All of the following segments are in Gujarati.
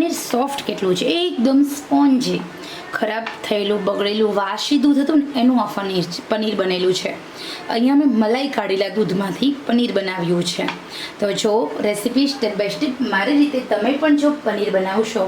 પનીર સોફ્ટ કેટલું છે? એકદમ સ્પોન્જી, ખરાબ થયેલું, બગડેલું, વાસી દૂધ હતું ને, એનું આ પનીર પનીર બનેલું છે. અહીંયા મેં મલાઈ કાઢેલા દૂધમાંથી પનીર બનાવ્યું છે. તો જો રેસીપી સ્ટેપ બાય સ્ટેપ મારી રીતે તમે પણ જો પનીર બનાવશો,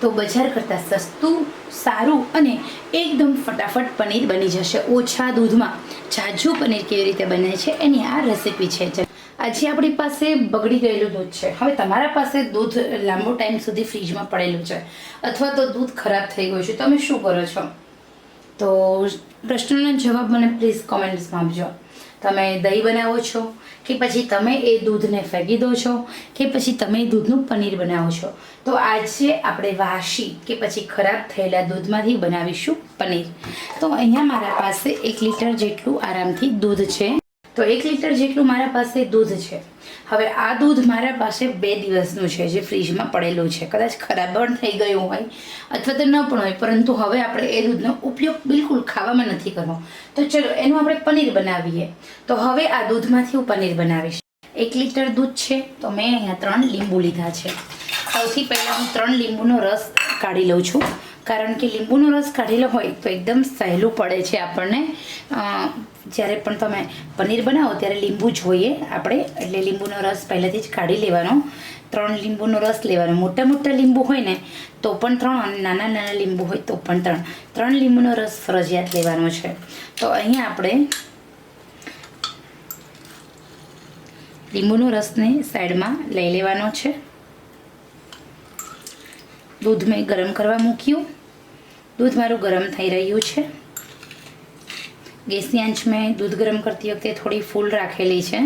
તો બજાર કરતાં સસ્તું, સારું અને એકદમ ફટાફટ પનીર બની જશે. ઓછા દૂધમાં જાજુ પનીર કેવી રીતે બને છે, એની આ રેસીપી છે. આજે આપણી પાસે બગડી ગયેલું દૂધ છે. હવે તમારા પાસે દૂધ લાંબો ટાઈમ સુધી ફ્રીજમાં પડેલું છે. અથવા તો દૂધ ખરાબ થઈ ગયું છે. તમે શું કરો છો? તો પ્રશ્નનો જવાબ મને પ્લીઝ કોમેન્ટ્સમાં આપજો. તમે દહીં બનાવો છો કે પછી તમે એ દૂધને ફેંકી દો છો કે પછી તમે દૂધનું પનીર બનાવો છો? તો આજે આપણે વાસી કે પછી ખરાબ થયેલા દૂધમાંથી બનાવીશું પનીર. તો અહીંયા મારા પાસે એક લીટર જેટલું આરામથી દૂધ છે. તો એક લીટર જેટલું મારા પાસે દૂધ છે. હવે આ દૂધ મારા પાસે બે દિવસનું છે, જે ફ્રીજમાં પડેલું છે. કદાચ ખરાબ પણ થઈ ગયું હોય અથવા તો ન પણ હોય, પરંતુ હવે આપણે એ દૂધનો ઉપયોગ બિલકુલ ખાવામાં નથી કરવો. તો ચલો, એનું આપણે પનીર બનાવીએ. તો હવે આ દૂધમાંથી હું પનીર બનાવીશ. એક લીટર દૂધ છે, તો મેં અહીંયા ત્રણ લીંબુ લીધા છે. સૌથી પહેલાં હું ત્રણ લીંબુનો રસ કાઢી લઉં છું. કારણ કે લીંબુનો રસ કાઢેલો હોય તો એકદમ સહેલું પડે છે આપણને. જ્યારે પણ તમે પનીર બનાવો ત્યારે લીંબુ જોઈએ આપણે. એટલે લીંબુનો રસ પહેલેથી જ કાઢી લેવાનો. ત્રણ લીંબુનો રસ લેવાનો. મોટા મોટા લીંબુ હોય ને, તો પણ ત્રણ અને નાના નાના લીંબુ હોય તો પણ ત્રણ. ત્રણ લીંબુનો રસ ફરજિયાત લેવાનો છે. તો અહીંયા આપણે લીંબુનો રસને સાઈડમાં લઈ લેવાનો છે. દૂધ મેં ગરમ કરવા મૂક્યું. દૂધ મારું ગરમ થઈ રહ્યું છે. ગેસની આંચ મેં દૂધ ગરમ કરતી વખતે થોડી ફૂલ રાખેલી છે.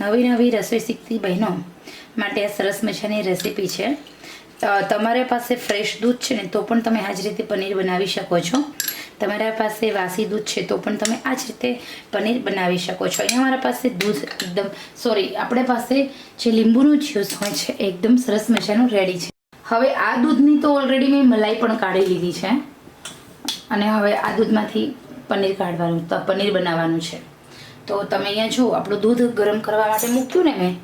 નવી નવી રસોઈ શીખતી બહેનો માટે આ સરસ મજાની રેસીપી છે. તમારી પાસે ફ્રેશ દૂધ છે ને તો પણ તમે આ રીતે પનીર બનાવી શકો છો. તમારા પાસે વાસી દૂધ છે તો પણ તમે આ જ રીતે પનીર બનાવી શકો છો. અહીંયા મારા પાસે દૂધ એકદમ સોરી આપણે પાસે જે લીંબુનું જ્યુસ હોય છે, એકદમ સરસ મજાનું રેડી છે. હવે આ દૂધની તો ઓલરેડી મેં મલાઈ પણ કાઢી લીધી છે. અને હવે આ દૂધમાંથી પનીર કાઢવાનું પનીર બનાવવાનું છે. તો તમે અહીંયા જુઓ, આપણું દૂધ ગરમ કરવા માટે મૂક્યું ને મેં.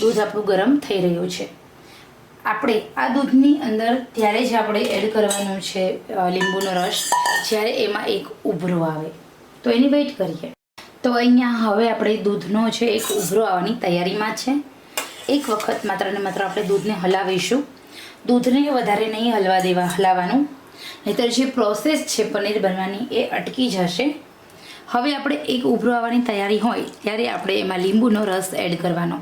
દૂધ આપણું ગરમ થઈ રહ્યું છે. આપણે આ દૂધની અંદર ત્યારે જ આપણે એડ કરવાનું છે લીંબુનો રસ, જ્યારે એમાં એક ઉભરો આવે. તો એની વેઇટ કરીએ. તો અહીંયા હવે આપણે દૂધનો છે એક ઉભરો આવવાની તૈયારીમાં છે. એક વખત માત્ર ને માત્ર આપણે દૂધને હલાવીશું. દૂધને વધારે નહીં હલવા દેવા, હલાવવાનું. નહીતર જે પ્રોસેસ છે પનીર બનવાની એ અટકી જશે. હવે આપણે એક ઉભરો આવવાની તૈયારી હોય, ત્યારે આપણે એમાં લીંબુનો રસ એડ કરવાનો.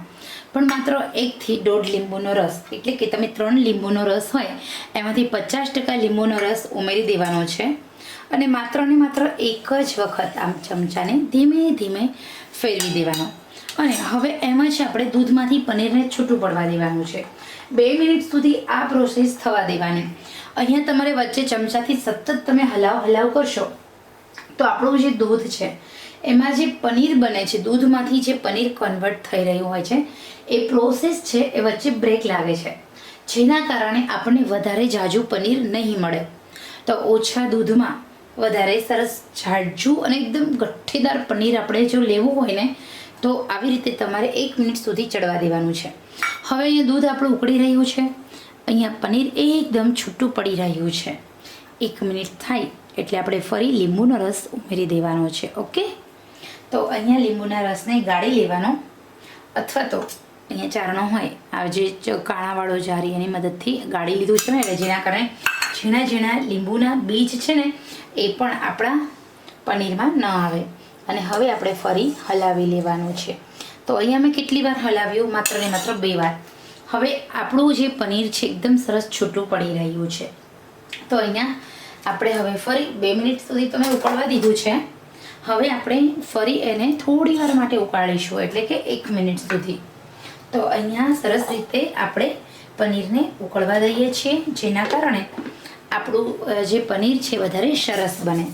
પણ માત્ર એકથી દોઢ લીંબુનો રસ. એટલે કે તમે ત્રણ લીંબુનો રસ હોય, એમાંથી પચાસ ટકા લીંબુનો રસ ઉમેરી દેવાનો છે. અને માત્ર ને માત્ર એક જ વખત આમ ચમચાને ધીમે ધીમે ફેરવી દેવાનો. અને હવે એમ જ આપણે દૂધમાંથી પનીરને છૂટું પડવા દેવાનું છે. બે મિનિટ સુધી આ પ્રોસેસ થવા દેવાની. અહીંયા તમારે વચ્ચે ચમચાથી સતત તમે હલાવ હલાવ કરશો, તો આપણું જે દૂધ છે એમાં જે પનીર બને છે, દૂધમાંથી જે પનીર કન્વર્ટ થઈ રહ્યું હોય છે, એ પ્રોસેસ છે, એ વચ્ચે બ્રેક લાગે છે. જેના કારણે આપણને વધારે જાજુ પનીર નહીં મળે. તો ઓછા દૂધમાં વધારે સરસ જાજુ અને એકદમ ગઠ્ઠીદાર પનીર આપણે જો લેવું હોય ને, તો આવી રીતે તમારે એક મિનિટ સુધી ચડવા દેવાનું છે. હવે અહીંયા દૂધ આપણું ઉકળી રહ્યું છે. અહીંયા પનીર એકદમ છૂટું પડી રહ્યું છે. એક મિનિટ થાય એટલે આપણે ફરી લીંબુનો રસ ઉમેરી દેવાનો છે, ઓકે? તો અહીંયા લીંબુના રસને ગાળી લેવાનો. અથવા તો અહીંયા ચારણો હોય, આ જે કાણાવાળો જારી એની મદદથી ગાળી લીધું છે ને, એટલે જેના કારણે ઝીણા ઝીણા લીંબુના બીજ છે ને, એ પણ આપણા પનીરમાં ન આવે. અને હવે આપણે ફરી હલાવી લેવાનું છે. તો અહીંયા મેં કેટલી વાર હલાવ્યું? માત્ર ને માત્ર બે વાર. હવે આપણું જે પનીર છે, એકદમ સરસ છૂટું પડી રહ્યું છે. તો અહીંયા આપણે હવે ફરી બે મિનિટ સુધી તમે ઉકળવા દીધું છે. હવે આપણે ફરી એને થોડી વાર માટે ઉકાળીશું એટલે કે એક મિનિટ સુધી. તો અહીંયા સરસ રીતે આપણે પનીરને ઉકળવા દઈએ છીએ, જેના કારણે આપણું જે પનીર છે વધારે સરસ બને.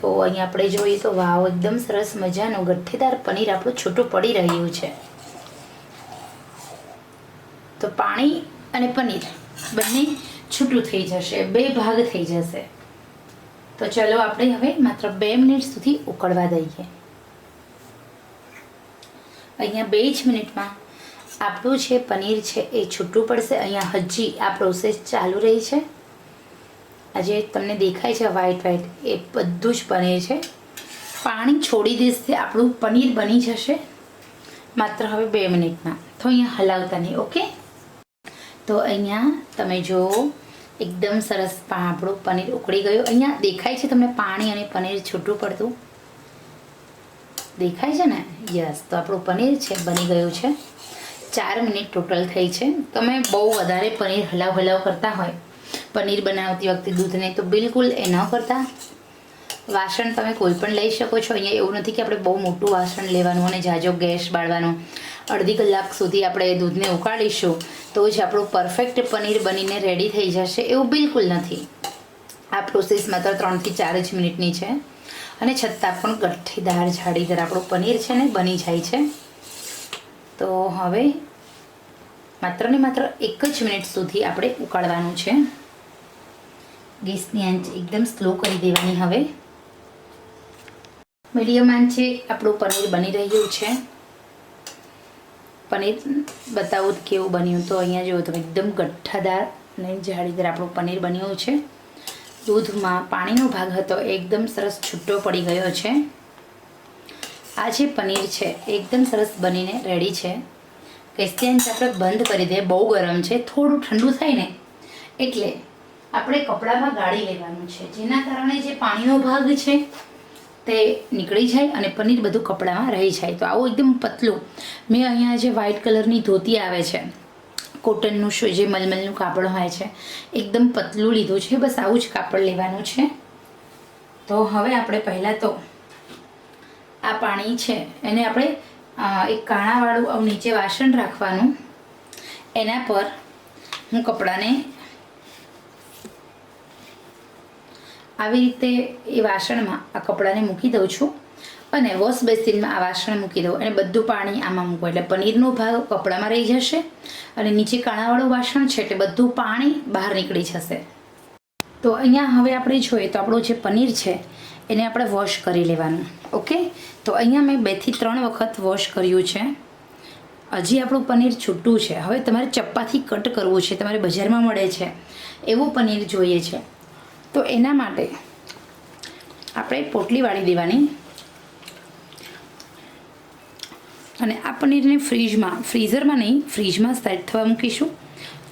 તો અહીંયા આપણે જોઈએ તો વાવ, એકદમ સરસ મજાનું ગઠ્ઠીદાર પનીર આપણું છૂટું પડી રહ્યું છે. તો પાણી અને પનીર બંને છૂટું થઈ જશે, બે ભાગ થઈ જશે. તો ચલો આપણે હવે માત્ર બે મિનિટ સુધી ઉકળવા દઈએ. અહીંયા બે જ મિનિટમાં આપણું જે પનીર છે એ છૂટું પડશે. અહીંયા હજી આ પ્રોસેસ ચાલુ રહી છે. આજે તમને દેખાય છે વ્હાઈટ વ્હાઈટ એ બધું જ પનીર છે. પાણી છોડી દેશે, આપણું પનીર બની જશે. માત્ર હવે બે મિનિટમાં. તો અહીંયા હલાવતા નહીં, ઓકે? તો અહીંયા તમે જો એકદમ સરસ આપણું પનીર ઉકળી ગયું. અહીંયા દેખાય છે તમને પાણી અને પનીર છૂટું પડતું? દેખાય છે ને? યસ, તો આપણું પનીર છે, બની ગયું છે. ચાર મિનિટ ટોટલ થઈ છે. તમે બહુ વધારે પનીર હલાવ હલાવ કરતા હોય, પનીર બનાવતી વખતે દૂધને તો બિલકુલ એ ન કરતા. વાસણ તમે કોઈ પણ લઈ શકો છો. અહીંયા એવું નથી કે આપણે બહુ મોટું વાસણ લેવાનું અને જાજો ગેસ બાળવાનો. અડધી કલાક સુધી આપણે દૂધને ઉકાળીશું તો જ આપણું પરફેક્ટ પનીર બનીને રેડી થઈ જશે એવું બિલકુલ નથી. આ પ્રોસેસ માત્ર ત્રણથી ચાર જ મિનિટની છે અને છતાં પણ ગઠ્ઠીદાર જાળીદાર આપણું પનીર છે ને બની જાય છે. તો હવે માત્ર ને માત્ર એક જ મિનિટ સુધી આપણે ઉકાળવાનું છે. ગેસની આંચ એકદમ સ્લો કરી દેવાની હવે. મીડિયમ આંચે આપણું પનીર બની રહ્યું છે. પનીર બતાવું કેવું બન્યું તો અહીંયા જુઓ તમે એકદમ ગઠ્ઠાદાર અને જાળીદાર આપણું પનીર બન્યું છે. દૂધમાં પાણીનો ભાગ હતો, એકદમ સરસ છૂટો પડી ગયો છે. આ જે પનીર છે, એકદમ સરસ બનીને રેડી છે. ગેસની આપણે બંધ કરી દે, બહુ ગરમ છે, થોડું ઠંડુ થાય ને, એટલે આપણે કપડામાં ગાળી લેવાનું છે. જેના કારણે જે પાણીનો ભાગ છે તે નીકળી જાય અને પનીર બધું કપડામાં રહી જાય. તો આવું એકદમ પતલું. મેં અહીંયા જે વ્હાઈટ કલરની ધોતી આવે છે કોટનનું શું જે મલમલનું કાપડ હોય છે, એકદમ પતલું લીધું છે. બસ આવું જ કાપડ લેવાનું છે. તો હવે આપણે પહેલાં તો આ પાણી છે, એને આપણે એક કાણાવાળું નીચે વાસણ રાખવાનું. એના પર હું કપડાને આવી રીતે એ વાસણમાં આ કપડાને મૂકી દઉં છું. અને વોશ બેસિનમાં આ વાસણ મૂકી દઉં. અને બધું પાણી આમાં મૂકું એટલે પનીરનો ભાગ કપડામાં રહી જશે. અને નીચે કાણાવાળું વાસણ છે એટલે બધું પાણી બહાર નીકળી જશે. તો અહીંયા હવે આપણે જોઈએ તો આપણું જે પનીર છે, એને આપણે વોશ કરી લેવાનું. ઓકે? તો અહીંયા મેં બેથી ત્રણ વખત વોશ કર્યું છે. હજી આપણું પનીર છૂટું છે. હવે તમારે ચપ્પાથી કટ કરવું છે. તમારે બજારમાં મળે છે. એવું પનીર જોઈએ છે. તો એના માટે આપણે પોટલી વાળી દેવાની. અને આ પનીરને ફ્રીજમાં, ફ્રીઝરમાં નહીં, ફ્રીજમાં સેટ થવા મૂકીશું.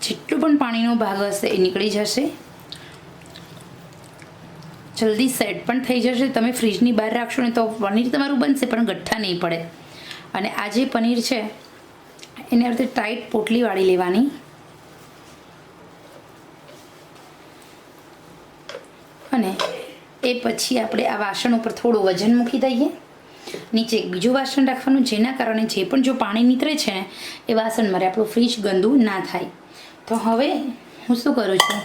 જેટલું પણ પાણીનો ભાગ હશે એ નીકળી જશે. જલ્દી સેટ પણ થઈ જશે. તમે ફ્રીજની બહાર રાખશો ને તો પનીર તમારું બનશે, પણ ગઠ્ઠા નહીં પડે. અને આ જે પનીર છે, એને અર્થે ટાઈટ પોટલી વાળી લેવાની. અને એ પછી આપણે આ વાસણ ઉપર થોડું વજન મૂકી દઈએ. નીચે એક બીજું વાસણ રાખવાનું, જેના કારણે જે પણ જો પાણી નીતરે છે, એ વાસણ મારે આપણું ફ્રીજ ગંદુ ના થાય. તો હવે હું શું કરું છું?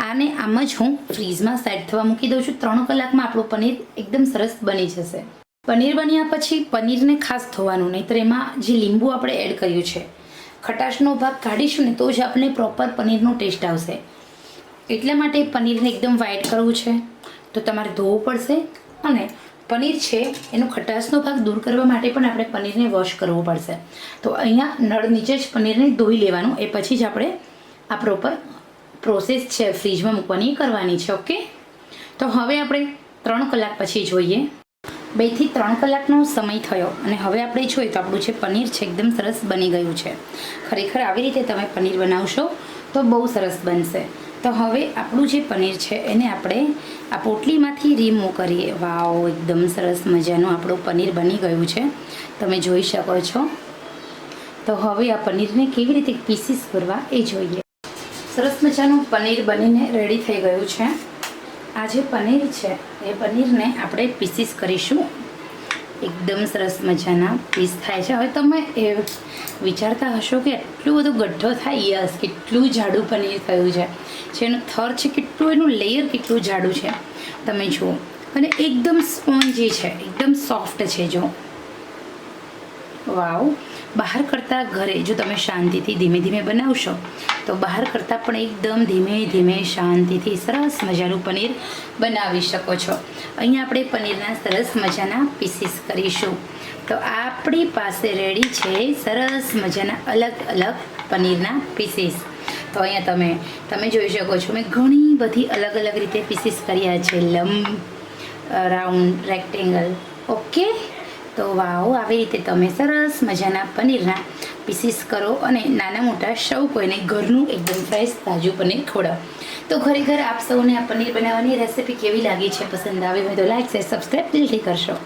આને આમ જ હું ફ્રીજમાં સેટ થવા મૂકી દઉં છું. ત્રણ કલાકમાં આપણું પનીર એકદમ સરસ બની જશે. પનીર બન્યા પછી પનીરને ખાસ ધોવાનું, નહીંતર એમાં જે લીંબુ આપણે એડ કર્યું છે, ખટાશનો ભાગ કાઢીશું ને તો જ આપણને પ્રોપર પનીરનો ટેસ્ટ આવશે. એટલા માટે પનીરને એકદમ વ્હાઈટ કરવું છે. તો તમારે ધોવું પડશે અને પનીર છે એનો ખટાશનો ભાગ દૂર કરવા માટે પણ આપણે પનીરને વોશ કરવું પડશે. તો અહીંયા નળ નીચે જ પનીરને ધોઈ લેવાનું. એ પછી જ આપણે આ પ્રોપર પ્રોસેસ છે ફ્રીજમાં મૂકવાની કરવાની છે ઓકે તો હવે આપણે ત્રણ કલાક પછી જોઈએ. બેથી ત્રણ કલાકનો સમય થયો અને હવે આપણે જોઈએ તો આપણું જે પનીર છે એકદમ સરસ બની ગયું છે. ખરેખર આવી રીતે તમે પનીર બનાવશો તો બહુ સરસ બનશે. તો હવે આપણું જે પનીર છે, એને આપણે આ પોટલીમાંથી રિમૂવ કરીએ વાવ, એકદમ સરસ મજાનું આપણું પનીર બની ગયું છે. તમે જોઈ શકો છો. તો હવે આ પનીરને કેવી રીતે પીસીસ કરવા એ જોઈએ. સરસ મજાનું પનીર બનીને રેડી થઈ ગયું છે. આ જે પનીર છે, એ પનીરને આપણે પીસીસ કરીશું. એકદમ સરસ મજાના પીસ થાય છે. હવે તમે એ વિચારતા હશો કે એટલું બધું ગઠ્ઠો થાય, યસ, કેટલું જાડું પનીર થયું છે. જેનું થર છે, કેટલું એનું લેયર કેટલું જાડું છે. તમે જુઓ. અને એકદમ સ્પોન્જી છે, એકદમ સોફ્ટ છે જો. વાવ બહાર કરતાં ઘરે, જો તમે શાંતિથી ધીમે ધીમે બનાવશો, તો બહાર કરતાં પણ એકદમ ધીમે ધીમે શાંતિથી સરસ મજાનું પનીર બનાવી શકો છો. અહીંયા આપણે પનીરના સરસ મજાના પીસીસ કરીશું. તો આપણી પાસે રેડી છે સરસ મજાના અલગ અલગ પનીરના પીસીસ તો અહીંયા તમે તમે જોઈ શકો છો, મેં ઘણી બધી અલગ અલગ રીતે પીસીસ કર્યા છે. લંબ રાઉન્ડ રેક્ટેંગલ ઓકે તો વાવ, આવી રીતે તમે સરસ મજાના પનીરના પીસીસ કરો અને નાના મોટા સૌ કોઈને ઘરનું એકદમ ફ્રેશ તાજું પનીર ખવડાવો. તો ખરેખર આપ સૌને આ પનીર બનાવવાની રેસીપી કેવી લાગી છે, પસંદ આવી હોય તો લાઈક શેર સબસ્ક્રાઈબ દિલથી કરશો.